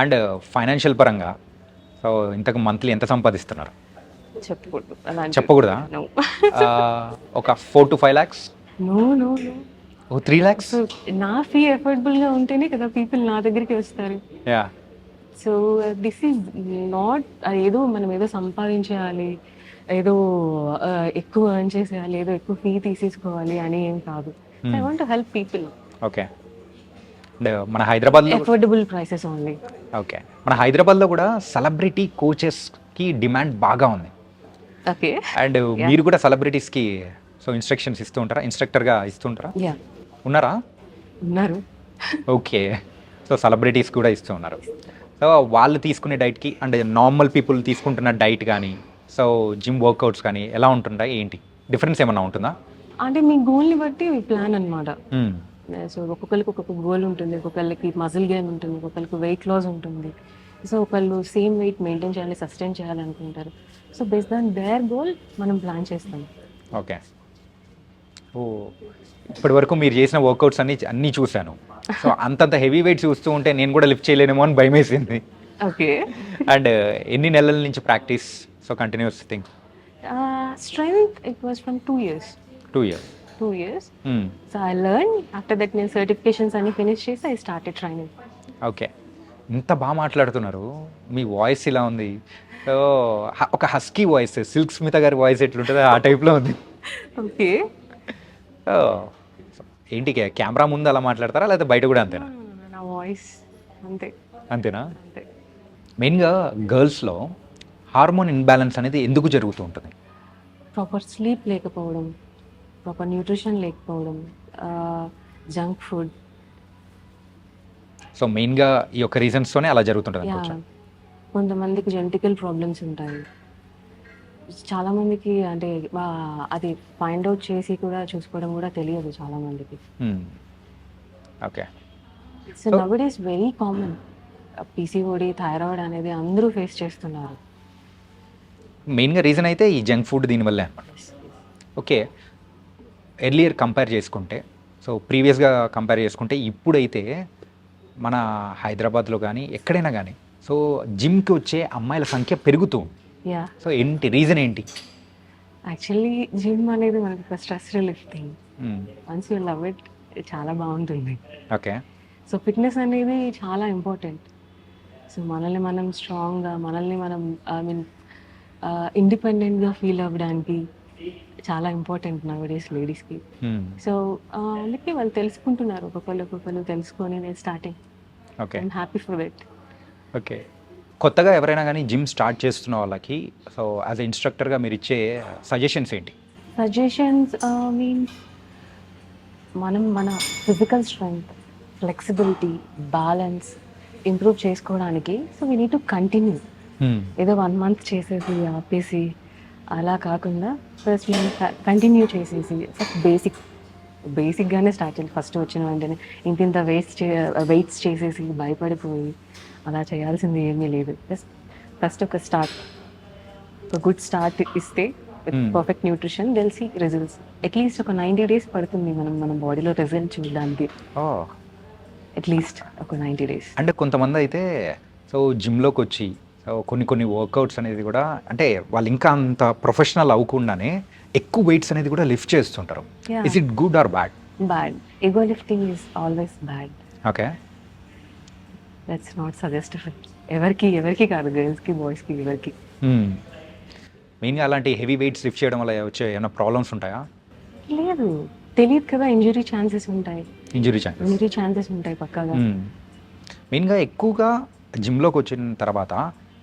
And financial పరంగా so ఇంతకు monthly ఎంత సంపాదిస్తున్నారు? చెప్పకూడదు. చెప్పకూడదా? ఒక four to five lakhs no no no. Oh three lakhs నా ఫీ ఎఫోర్డబుల్గా ఉంటేనే కదా పీపుల్ నా దగ్గరికి వస్తారు. Yeah so this is not ఏదో మనం ఏదో సంపాదించేయాలి ఏదో ఎక్కువ ఎర్న్ చేసేయాలి ఏదో ఎక్కువ ఫీ తీసేసుకోవాలి అని ఏం కాదు. I want help people okay మన హైదరాబాద్లో ఎఫోర్డబుల్ ప్రైసెస్ ఓన్లీ ఓకే. మన హైదరాబాద్లో కూడా సెలబ్రిటీ కోచెస్కి డిమాండ్ బాగా ఉంది. ఓకే. అండ్ మీరు కూడా సెలబ్రిటీస్కి సో ఇన్స్ట్రక్షన్స్ ఇస్తూ ఉంటారా? ఇన్స్ట్రక్టర్గా ఇస్తూ ఉంటారా? యా ఉన్నారా? ఉన్నారు. ఓకే. సో సెలబ్రిటీస్ కూడా ఇస్తూ ఉన్నారు. సో వాళ్ళు తీసుకునే డైట్కి అండ్ నార్మల్ పీపుల్ తీసుకుంటున్న డైట్ కానీ సో జిమ్ వర్కౌట్స్ కానీ ఎలా ఉంటుంటాయి? ఏంటి? డిఫరెన్స్ ఏమన్నా ఉంటుందా? అంటే మీ గోల్ని బట్టి ప్లాన్ అన్నమాట. మ్మ్. సో ఒక్కొక్కరికి ఒక్కొక్క గోల్ ఉంటుంది ఒక్కొక్కరికి మజిల్ గెయిన్ ఉంటుంది ఒక్కొక్కరికి వెయిట్ లాస్ ఉంటుంది. సో ఒకళ్ళు సేమ్ వెయిట్ మెయింటైన్ చేయాలి సస్టైన్ చేయాలనుకుంటారు. So based on their goal మనం ప్లాన్ చేస్తాం. ఓకే ఓ ఇప్పటి వరకు మీరు చేసిన వర్కౌట్స్ అన్ని అన్నీ చూశాను. సో అంతంత హెవీ వెయిట్ చూస్తూ ఉంటే నేను కూడా లిఫ్ట్ చేయలేనేమో అని భయం వేసింది ఓకే అండ్ ఎన్ని నెలల నుంచి practice so continuous thing strength it was from two years two years two years so I learn after that నేను సర్టిఫికేషన్స్ అన్ని ఫినిష్ చేసి ఐ స్టార్టెడ్ ట్రైనింగ్ ఓకే ఇంత బాగా మాట్లాడుతున్నారు. మీ వాయిస్ ఇలా ఉంది. ఒక హస్కీ వాయిస్ సిల్క్ స్మిత గారి వాయిస్ ఎట్లుంటుందో ఆ టైప్లో ఉంది. ఓకే ఏంటి కెమెరా ముందు అలా మాట్లాడతారా? లేకపోతే బయట కూడా అంతేనా? నా వాయిస్ అంతే. అంతేనా? అంతే. మెయిన్గా గర్ల్స్లో హార్మోన్ ఇన్బ్యాలెన్స్ అనేది ఎందుకు జరుగుతూ ఉంటుంది? ప్రాపర్ స్లీప్ లేకపోవడం. ప్రాపర్ న్యూట్రిషన్ లేకపోవడం జంక్ ఫుడ్ సో మెయిన్గా ఈ యొక్క రీజన్స్తోనే అలా జరుగుతుంటుంది కొంతమందికి జెనటికల్ ప్రాబ్లమ్స్ ఉంటాయి. చాలా మందికి అంటే అది ఫైండ్ అవుట్ చేసి కూడా చూసుకోవడం కూడా తెలియదు చాలా మందికి. Okay so nowadays is very common PCOD thyroid అనేది అందరూ ఫేస్ చేస్తున్నారు. మెయిన్గా రీజన్ అయితే ఈ జంక్ ఫుడ్ దీనివల్లే అనమాట ఓకే ఎర్లియర్ కంపేర్ చేసుకుంటే సో ప్రీవియస్గా కంపేర్ చేసుకుంటే ఇప్పుడైతే మన హైదరాబాద్లో కానీ ఎక్కడైనా కానీ సో జిమ్కి వచ్చే అమ్మాయిల సంఖ్య పెరుగుతూ. యా సో ఏంటి రీజన్ ఏంటి? యాక్చువల్లీ జిమ్ అనేది మనకి ఒక stress relief thing. Once you love it చాలా బాగుంటుంది. ఓకే సో ఫిట్నెస్ అనేది చాలా ఇంపార్టెంట్ సో మనల్ని మనం స్ట్రాంగ్గా మనల్ని మనం ఐ మీన్ ఇండిపెండెంట్గా ఫీల్ అవ్వడానికి చాలా ఇంపార్టెంట్ నవడేస్ లేడీస్కి మ్మ్. సో అందుకే వాళ్ళు తెలుసుకుంటున్నారు. ఒక్కొక్కరు ఒక్కొక్కరు తెలుసుకొని నేను starting okay happy for that okay కొత్తగా ఎవరైనా కానీ జిమ్ స్టార్ట్ చేస్తున్న వాళ్ళకి సో యాజ్ ఎ ఇన్స్ట్రక్టర్గా మీరు ఇచ్చే సజెషన్స్ ఏంటి? సజెషన్స్ మీన్ మనం మన physical strength flexibility balance improve చేసుకోవడానికి so we need to continue. ఏదో వన్ మంత్ చేసేసి ఆపేసి అలా కాకుండా ఫస్ట్ మనం కంటిన్యూ చేసేసి ఫస్ట్ బేసిక్ బేసిక్గానే స్టార్ట్ చేయాలి. ఫస్ట్ వచ్చిన వెంటనే ఇంత ఇంత వేస్ట్ చే వెయిట్స్ చేసేసి భయపడిపోయి అలా చేయాల్సింది ఏమీ లేదు. జస్ట్ ఫస్ట్ ఒక స్టార్ట్ ఒక గుడ్ స్టార్ట్ ఇస్తే. పర్ఫెక్ట్ న్యూట్రిషన్ తెలిసి రిజల్ట్స్ అట్లీస్ట్ ఒక నైంటీ డేస్ పడుతుంది మనం మన బాడీలో రిజల్ట్ చూడడానికి. అట్లీస్ట్ ఒక నైంటీ డేస్ అంటే కొంతమంది అయితే సో జిమ్లోకి వచ్చి సో కొన్ని కొన్ని వర్కౌట్స్ అనేది కూడా అంటే వాళ్ళు ఇంకా అంత ప్రొఫెషనల్ అవ్వకుండానే ఎక్కువ వెయిట్స్ అనేది కూడా లిఫ్ట్ చేస్తుంటారు. Is it good or bad bad ego lifting is always bad okay that's not suggestible ఎవరికి ఎవరికి కాదు గర్ల్స్కి బాయ్స్కి ఎవరికి. మెయిన్గా అలాంటి హెవీ వెయిట్స్ లిఫ్ట్ చేయడం వల్ల వచ్చే ఏమైనా ప్రాబ్లమ్స్ ఉంటాయా? లేదు. తెలియదు కదా ఇంజురీ ఛాన్సెస్ ఉంటాయి. ఇంజురీ ఛాన్సెస్ ఇంజురీ ఛాన్సెస్ ఉంటాయి పక్కాగా. మెయిన్గా ఎక్కువగా జిమ్లోకి వచ్చిన తర్వాత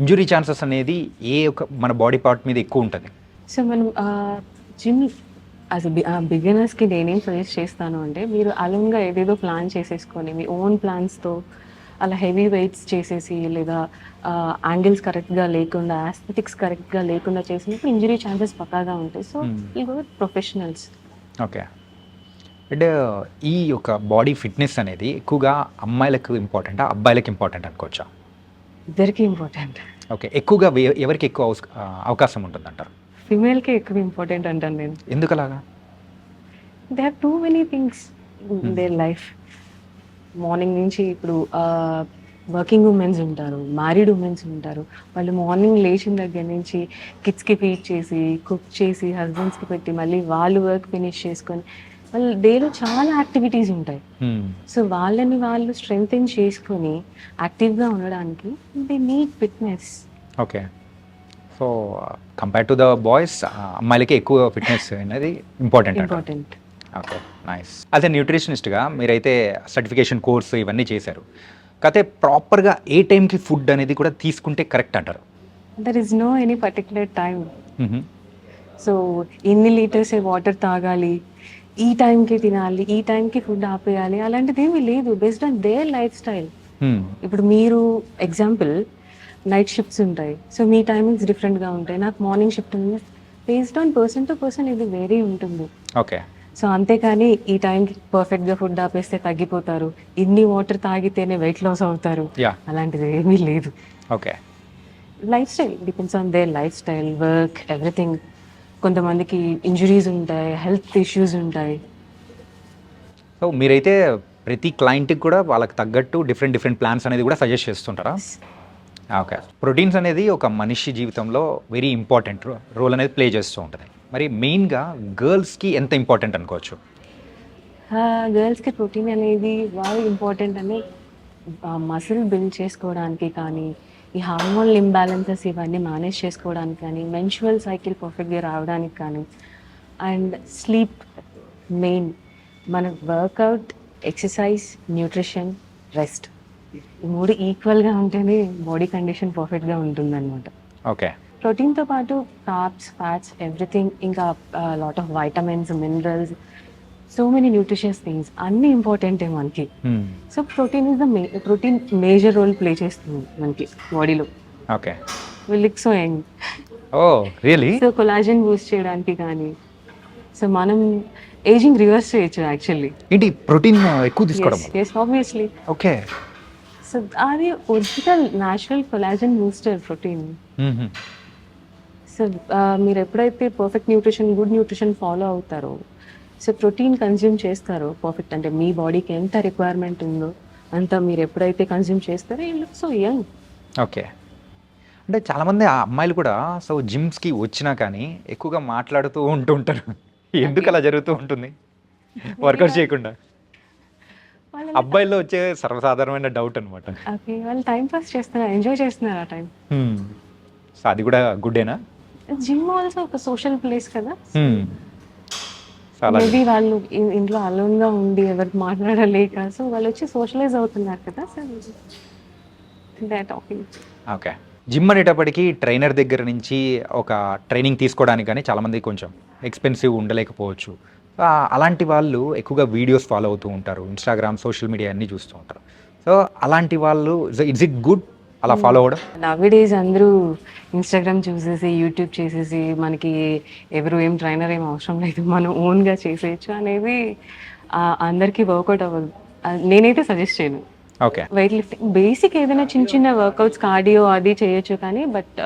ఇంజురీ ఛాన్సెస్ అనేది ఏ ఒక మన బాడీ పార్ట్ మీద ఎక్కువ ఉంటుంది. సో మనం జిమ్ యాజ్ బిగినర్స్కి నేనేం సజెస్ట్ చేస్తాను అంటే మీరు అలోన్గా ఏదేదో ప్లాన్ చేసేసుకొని మీ ఓన్ ప్లాన్స్తో అలా హెవీ వెయిట్స్ చేసేసి లేదా యాంగిల్స్ కరెక్ట్గా లేకుండా ఆస్థెటిక్స్ కరెక్ట్గా లేకుండా చేసినప్పుడు ఇంజురీ ఛాన్సెస్ పక్కాగా ఉంటాయి. సో. ఈ గో ప్రొఫెషనల్స్ ఓకే అంటే ఈ యొక్క బాడీ ఫిట్నెస్ అనేది ఎక్కువగా అమ్మాయిలకు ఇంపార్టెంటా అబ్బాయిలకు ఇంపార్టెంట్ అనుకోవచ్చా? ఇద్దరికి ఇంపార్టెంట్ ఓకే ఎక్కువగా ఎవరికి ఎక్కువ అవకాశం ఉంటుందంటారు? ఫిమేల్కే ఎక్కువ ఇంపార్టెంట్ అంటాను నేను. ఎందుకు అలాగా they have too many things their life morning నుంచి ఇప్పుడు వర్కింగ్ ఉమెన్స్ ఉంటారు మ్యారీడ్ ఉమెన్స్ ఉంటారు. వాళ్ళు మార్నింగ్ లేచిన దగ్గర నుంచి కిడ్స్కి ఫీడ్ చేసి కుక్ చేసి హస్బెండ్స్కి పెట్టి మళ్ళీ వాళ్ళు వర్క్ ఫినిష్ చేసుకొని వాళ్ళ డేలో చాలా యాక్టివిటీస్ ఉంటాయి. Hmm. సో వాళ్ళని వాళ్ళు స్ట్రెంగ్తెన్ చేసుకొని యాక్టివ్గా ఉండడానికి they need fitness okay so compare to the boys అమ్మాయిలకి ఎక్కువ ఫిట్నెస్ అనేది ఇంపార్టెంట్ ఇంపార్టెంట్ ఓకే నైస్ అదే న్యూట్రిషనిస్ట్గా మీరైతే సర్టిఫికేషన్ కోర్సు ఇవన్నీ చేశారు. కాకపోతే ప్రాపర్గా ఏ టైంకి ఫుడ్ అనేది కూడా తీసుకుంటే కరెక్ట్ అంటారు. There is no any particular time. So ఇన్ని లీటర్స్ వాటర్ తాగాలి? ఈ టైంకి తినాలి ఈ టైంకి ఫుడ్ ఆపేయాలి అలాంటిది ఏమీ లేదు. Based on their lifestyle. ఇప్పుడు మీరు ఎగ్జాంపుల్ నైట్ షిఫ్ట్స్ ఉంటాయి. సో మీ టైమింగ్స్ డిఫరెంట్గా ఉంటాయి. నాకు మార్నింగ్ షిఫ్ట్ ఉంది. Based on person to person ఇది వేరే ఉంటుంది. ఓకే సో అంతేకాని ఈ టైంకి పర్ఫెక్ట్గా ఫుడ్ ఆపేస్తే తగ్గిపోతారు. ఇన్ని వాటర్ తాగితేనే వెయిట్ లాస్ అవుతారు. అలాంటిది ఏమీ లేదు. Okay lifestyle depends on their lifestyle work everything కొంతమందికి ఇంజురీస్ ఉంటాయి హెల్త్ ఇష్యూస్ ఉంటాయి. సో మీరైతే ప్రతి క్లయింట్కి కూడా వాళ్ళకి తగ్గట్టు డిఫరెంట్ డిఫరెంట్ ప్లాన్స్ అనేది కూడా సజెస్ట్ చేస్తుంటారా? ఓకే ప్రోటీన్స్ అనేది ఒక మనిషి జీవితంలో వెరీ ఇంపార్టెంట్ రోల్ అనేది ప్లే చేస్తూ ఉంటుంది. మరి మెయిన్గా గర్ల్స్కి ఎంత ఇంపార్టెంట్ అనుకోవచ్చు? గర్ల్స్కి ప్రోటీన్ అనేది బాగా ఇంపార్టెంట్ అని మసిల్ బిల్డ్ చేసుకోవడానికి కానీ ఈ హార్మోన్ ఇంబ్యాలెన్సెస్ ఇవన్నీ మేనేజ్ చేసుకోవడానికి కానీ మెన్చువల్ సైకిల్ పర్ఫెక్ట్గా రావడానికి కానీ అండ్ స్లీప్ మెయిన్ మన వర్కౌట్ ఎక్సర్సైజ్ న్యూట్రిషన్ రెస్ట్ ఈ మూడు ఈక్వల్గా ఉంటేనే బాడీ కండిషన్ పర్ఫెక్ట్గా ఉంటుందన్నమాట. ఓకే. ప్రోటీన్తో పాటు కార్బ్స్ ఫ్యాట్స్ ఎవ్రీథింగ్ ఇంకా lot of vitamins minerals so many nutritious things అన్నీ ఇంపార్టెంటే మనకి. So protein is the protein major role play చేస్తుంది మనకి బాడీలో okay విలిక్ so young oh really so collagen boost చేయడానికి కానీ సో మనం ఏజింగ్ రివర్స్ చేయొచ్చు యాక్చువల్లీ ఏంటి ప్రోటీన్ ఎక్కువ తీసుకోవడం? ఎస్ ఆబ్వియస్లీ ఓకే సో అది original natural collagen booster protein so మీరు ఎప్పుడైతే perfect nutrition good nutrition follow అవుతారో సో ప్రోటీన్ కన్జ్యూమ్ చేస్తారో. పర్ఫెక్ట్ అంటే మీ బాడీకి ఎంత రిక్వైర్మెంట్ ఉందో అంత మీరు ఎప్పుడైతే కన్జ్యూమ్ చేస్తారో ఈ లుక్ సో యంగ్ ఓకే అంటే చాలామంది ఆ అమ్మాయిలు కూడా సో జిమ్స్కి వచ్చినా కానీ ఎక్కువగా మాట్లాడుతూ ఉంటుంటారు ఎందుకు అలా జరుగుతూ ఉంటుంది? వర్కౌట్ చేయకుండా. వాళ్ళు అబ్బాయిల్లో వచ్చే సర్వసాధారణమైన డౌట్ అనమాట ఓకే వాళ్ళు టైం పాస్ చేస్తున్నారు ఎంజాయ్ చేస్తున్నారు ఆ టైం సో అది కూడా గుడ్డేనా జిమ్ ఆల్సో ఒక సోషల్ ప్లేస్ కదా. అలా మేబీ వాళ్ళు ఇంట్లో alone గా ఉండి ఎవరికి మాట్లాడలేక సో వాళ్ళు వచ్చి సోషలైజ్ అవుతున్నారు కదా టాకింగ్ ఓకే జిమ్ అనేటప్పటికి ట్రైనర్ దగ్గర నుంచి ఒక ట్రైనింగ్ తీసుకోవడానికి కానీ చాలామంది కొంచెం ఎక్స్పెన్సివ్ ఉండలేకపోవచ్చు. అలాంటి వాళ్ళు ఎక్కువగా వీడియోస్ ఫాలో అవుతూ ఉంటారు ఇన్స్టాగ్రామ్ సోషల్ మీడియా అన్నీ చూస్తూ ఉంటారు. సో అలాంటి వాళ్ళు ఇట్స్ ఇట్ గుడ్ అలా ఫాలో అవ్వడం? నవ్ డేస్ అందరూ ఇన్స్టాగ్రామ్ చూసేసి యూట్యూబ్ చేసేసి మనకి ఎవరు ఏం ట్రైనర్ ఏం అవసరం లేదు మనం ఓన్గా చేసేయచ్చు అనేది అందరికీ వర్కౌట్ అవ్వదు. నేనైతే సజెస్ట్ చేయను. ఓకే వెయిట్ లిఫ్టింగ్ బేసిక్ ఏదైనా చిన్న చిన్న వర్కౌట్స్ కార్డియో అది చేయొచ్చు కానీ బట్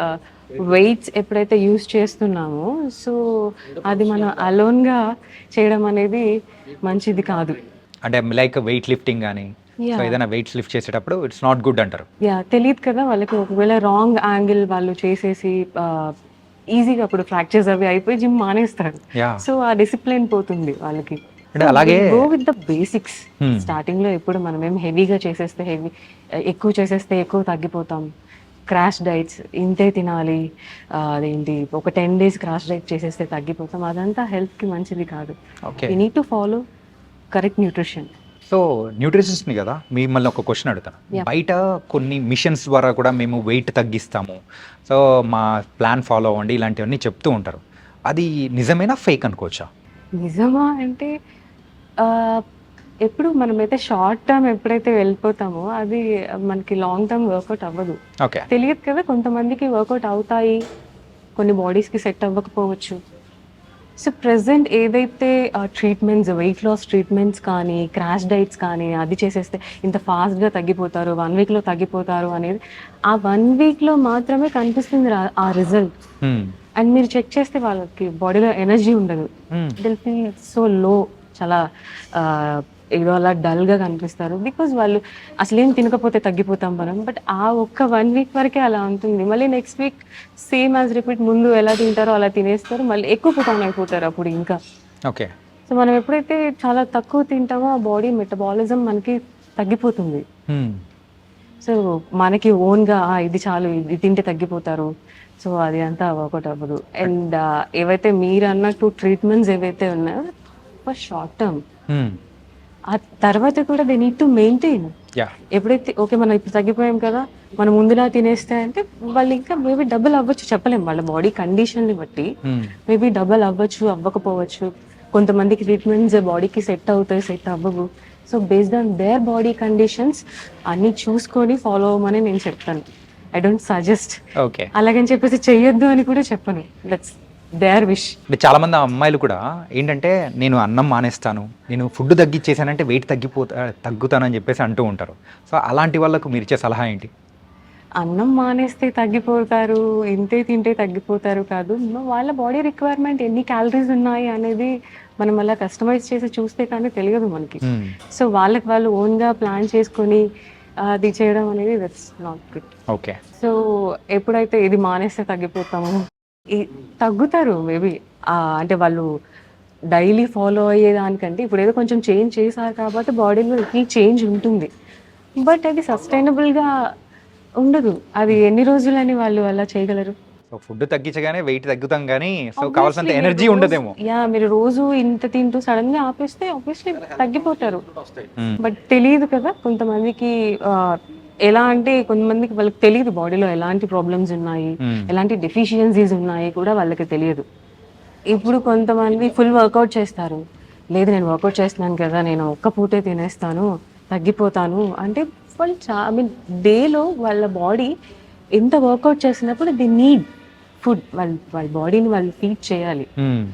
వెయిట్స్ ఎప్పుడైతే యూస్ చేస్తున్నామో సో అది మనం అలోన్గా చేయడం అనేది మంచిది కాదు. అంటే లైక్ వెయిట్ లిఫ్టింగ్ కానీ సో. ఏదైనా వెయిట్స్ లిఫ్ట్ చేసేటప్పుడు ఇట్స్ నాట్ గుడ్ అంటారు. యా తెలియదు కదా వాళ్ళకి ఒకవేళ రాంగ్ యాంగిల్ వాళ్ళు చేసేసి ఈజీగా అప్పుడు ఫ్రాక్చర్స్ అవి అయిపోయి జిమ్ మానేస్తారు. సో ఆ డిసిప్లిన్ పోతుంది వాళ్ళకి. అలాగే గో విత్ ద బేసిక్స్. స్టార్టింగ్లో ఎప్పుడు మనం ఏం హెవీగా చేసేస్తే హెవీ ఎక్కువ చేసేస్తే ఎక్కువ తగ్గిపోతాం. క్రాష్ డైట్స్ ఇంతే తినాలి. అదేంటి ఒక టెన్ డేస్ క్రాష్ డైట్ చేసేస్తే తగ్గిపోతాం. అదంతా health కి మంచిది కాదు. Okay you need to follow correct nutrition so న్యూట్రిషనిస్ట్ని కదా మిమ్మల్ని ఒక క్వశ్చన్ అడుగుతాను. బయట కొన్ని మిషన్స్ ద్వారా కూడా మేము వెయిట్ తగ్గిస్తాము. సో మా ప్లాన్ ఫాలో అవ్వండి ఇలాంటివన్నీ చెప్తూ ఉంటారు. అది నిజమేనా ఫేక్ అనుకోవచ్చా? నిజమా అంటే ఎప్పుడు మనమైతే షార్ట్ టర్మ్ ఎప్పుడైతే వెళ్ళిపోతామో అది మనకి లాంగ్ టర్మ్ వర్కౌట్ అవ్వదు. ఓకే తెలియదు కదా కొంతమందికి వర్కౌట్ అవుతాయి కొన్ని బాడీస్కి సెట్ అవ్వకపోవచ్చు. సో ప్రజెంట్ ఏదైతే ట్రీట్మెంట్స్ వెయిట్ లాస్ ట్రీట్మెంట్స్ కానీ క్రాష్ డైట్స్ కానీ అది చేసేస్తే ఇంత ఫాస్ట్గా తగ్గిపోతారు వన్ వీక్లో తగ్గిపోతారు అనేది ఆ వన్ వీక్లో మాత్రమే కనిపిస్తుంది ఆ రిజల్ట్ అండ్ మీరు చెక్ చేస్తే వాళ్ళకి బాడీలో ఎనర్జీ ఉండదు. దిల్ ఫీల్ సో లో చాలా ఏదో అలా డల్గా కనిపిస్తారు. బికాజ్ వాళ్ళు అసలు ఏం తినకపోతే తగ్గిపోతాం మనం. బట్ ఆ ఒక్క వన్ వీక్ వరకే అలా ఉంటుంది. మళ్ళీ next week same as repeat ముందు ఎలా తింటారో అలా తినేస్తారు. మళ్ళీ ఎక్కువ పుటాన్ అయిపోతారు అప్పుడు ఇంకా. ఓకే సో మనం ఎప్పుడైతే చాలా తక్కువ తింటామో ఆ బాడీ మెటబాలిజం మనకి తగ్గిపోతుంది. Hmm. సో మనకి ఓన్గా ఇది చాలు ఇది తింటే తగ్గిపోతారు. సో అది అంతా వర్కౌట్ అవ్వదు. అండ్ ఏవైతే మీరు అన్నట్టు ట్రీట్మెంట్స్ ఏవైతే ఉన్నాయో ఫర్ షార్ట్ టర్మ్ Hmm. ఆ తర్వాత కూడా దే నీడ్ టు మెయింటైన్ ఎప్పుడైతే ఓకే మనం ఇప్పుడు తగ్గిపోయాం కదా మనం ముందులా తినేస్తే అంటే వాళ్ళు ఇంకా మేబీ డబుల్ అవ్వచ్చు చెప్పలేం. వాళ్ళ బాడీ కండిషన్ని బట్టి Hmm. మేబీ డబల్ అవ్వచ్చు అవ్వకపోవచ్చు. కొంతమందికి ట్రీట్మెంట్స్ బాడీకి సెట్ అవుతాయి సెట్ అవ్వవు. So based on their body conditions అన్ని చూసుకొని ఫాలో అవ్వమని నేను చెప్తాను. ఐ డోంట్ సజెస్ట్ అలాగని చెప్పేసి చెయ్యొద్దు అని కూడా చెప్పను. దట్స్ దేర్ విష్ అంటే చాలా మంది అమ్మాయిలు కూడా ఏంటంటే నేను అన్నం మానేస్తాను నేను ఫుడ్ తగ్గించేసానంటే వెయిట్ తగ్గిపోతా తగ్గుతానని చెప్పేసి అంటూ ఉంటారు. సో అలాంటి వాళ్ళకు మీరు ఇచ్చే సలహా ఏంటి? అన్నం మానేస్తే తగ్గిపోతారు ఇంతే తింటే తగ్గిపోతారు కాదు. వాళ్ళ బాడీ రిక్వైర్మెంట్ ఎన్ని క్యాలరీస్ ఉన్నాయి అనేది మనం అలా కస్టమైజ్ చేసి చూస్తే కానీ తెలియదు మనకి. Hmm. సో వాళ్ళకి వాళ్ళు ఓన్గా ప్లాన్ చేసుకొని అది చేయడం అనేది that's not good okay so ఎప్పుడైతే ఇది మానేస్తే తగ్గిపోతాము? తగ్గుతారు మేబీ. అంటే వాళ్ళు డైలీ ఫాలో అయ్యేదానికంటే ఇప్పుడు ఏదో కొంచెం చేంజ్ చేశారు కాబట్టి బాడీలో ఈ చేంజ్ ఉంటుంది. బట్ అది సస్టైనబుల్గా ఉండదు. అది ఎన్ని రోజులని వాళ్ళు అలా చేయగలరు? ఫుడ్ తగ్గించగానే వెయిట్ తగ్గుతాం కానీ సో కావాల్సినంత ఎనర్జీ ఉండదేమో. యా మీరు రోజు ఇంత తింటూ సడన్గా ఆపేస్తే ఆబ్వియస్లీ తగ్గిపోతారు. Hmm. బట్ తెలియదు కదా కొంతమందికి ఎలా అంటే కొంతమందికి వాళ్ళకి తెలియదు బాడీలో ఎలాంటి ప్రాబ్లమ్స్ ఉన్నాయి Hmm. ఎలాంటి డెఫిషియన్సీస్ ఉన్నాయి కూడా వాళ్ళకి తెలియదు. ఇప్పుడు కొంతమంది ఫుల్ వర్కౌట్ చేస్తారు. లేదు నేను వర్కౌట్ చేస్తున్నాను కదా నేను ఒక్క పూటే తినేస్తాను తగ్గిపోతాను అంటే వాళ్ళు చా ఐ మీన్ డేలో వాళ్ళ బాడీ ఎంత వర్కౌట్ చేసినప్పుడు ది నీడ్ ఫుడ్ వాళ్ళ వాళ్ళ బాడీని వాళ్ళు ఫీడ్ చేయాలి. Hmm.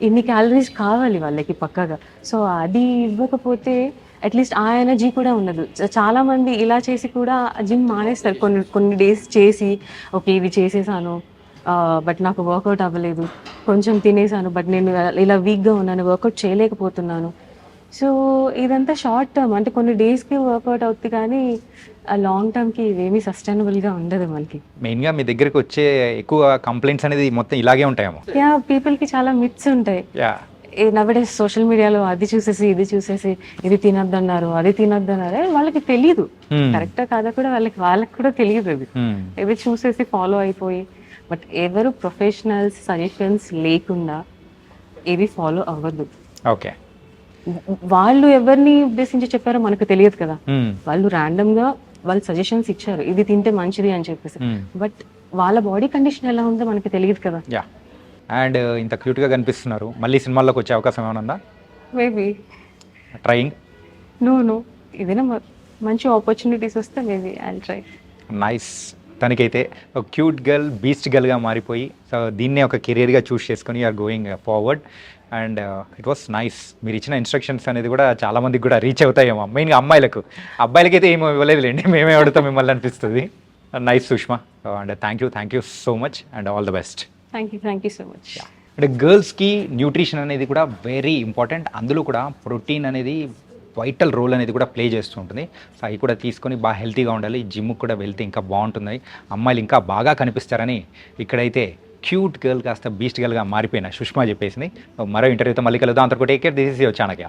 ఇన్ని క్యాలరీస్ కావాలి వాళ్ళకి పక్కగా. సో అది ఇవ్వకపోతే అట్లీస్ట్ ఆ ఎనర్జీ కూడా ఉండదు. చాలా మంది ఇలా చేసి కూడా జిమ్ మానేస్తారు. కొన్ని కొన్ని డేస్ చేసి ఓకే ఇది చేసేసాను. బట్ నాకు వర్కౌట్ అవ్వలేదు. కొంచెం తినేసాను బట్ నేను ఇలా వీక్గా ఉన్నాను వర్కౌట్ చేయలేకపోతున్నాను. సో ఇదంతా షార్ట్ టర్మ్ అంటే కొన్ని డేస్కి వర్కౌట్ అవుతుంది కానీ ఆ లాంగ్ టర్మ్కి ఇవేమీ సస్టైనబుల్గా ఉండదు మనకి. మెయిన్గా మీ దగ్గరికి వచ్చే ఎక్కువ కంప్లైంట్స్ అనేది మొత్తం ఇలాగే ఉంటాయేమో. యా పీపుల్కి చాలా మిత్స్ ఉంటాయి. యా నవడేస్ సోషల్ మీడియాలో అది చూసేసి ఇది చూసేసి ఇది తినొద్దన్నారు అది తినొద్దన్నారు వాళ్ళకి తెలియదు Hmm. కరెక్టా కాదా కూడా వాళ్ళకి వాళ్ళకి కూడా తెలియదు అది Hmm. ఇది చూసేసి ఫాలో అయిపోయి బట్ ఎవరు ప్రొఫెషనల్స్ సజెషన్స్ లేకుండా ఇది ఫాలో అవ్వద్దు ఓకే వాళ్ళు ఎవరిని ఉద్దేశించి చెప్పారో మనకు తెలియదు కదా Hmm. వాళ్ళు random గా వాళ్ళు సజెషన్స్ ఇచ్చారు ఇది తింటే మంచిది అని చెప్పేసి Hmm. బట్ వాళ్ళ బాడీ కండిషన్ ఎలా ఉందో మనకి తెలియదు కదా అండ్ ఇంత క్యూట్గా కనిపిస్తున్నారు. మళ్ళీ సినిమాల్లోకి వచ్చే అవకాశం ఏమైనా ఉందా? మేబీ ట్రయింగ్ నో నో ఏదైనా మంచి ఆపర్చునిటీస్ వస్తే మేబీ ఐ ట్రై నైస్ తనకైతే ఒక క్యూట్ గర్ల్ బీస్ట్ గర్ల్గా మారిపోయి సో దీన్నే ఒక కెరీర్గా చూస్ చేసుకొని are going forward and it was nice మీరు ఇచ్చిన ఇన్స్ట్రక్షన్స్ అనేది కూడా చాలా మందికి కూడా రీచ్ అవుతాయేమో. మెయిన్గా అమ్మాయిలకు. అబ్బాయిలకైతే ఏమో ఇవ్వలేదులేండి. మేమే అడుగుతాం మిమ్మల్ని అనిపిస్తుంది. Nice Sushma and thank you thank you so much and all the best thank you thank you so much అంటే గర్ల్స్కి న్యూట్రిషన్ అనేది కూడా వెరీ ఇంపార్టెంట్ అందులో కూడా ప్రోటీన్ అనేది వైటల్ రోల్ అనేది కూడా ప్లే చేస్తూ ఉంటుంది. సో అవి కూడా తీసుకొని బాగా హెల్తీగా ఉండాలి. జిమ్కి కూడా వెళ్తే ఇంకా బాగుంటుంది. అమ్మాయిలు ఇంకా బాగా కనిపిస్తారని ఇక్కడైతే క్యూట్ గర్ల్ కాస్త బీస్ట్ గర్ల్గా మారిపోయిన సుష్మా చెప్పేసింది. మరో ఇంటర్వ్యూతో మళ్ళీ కలుద్దాం. అంతకు take care this is your Chanakya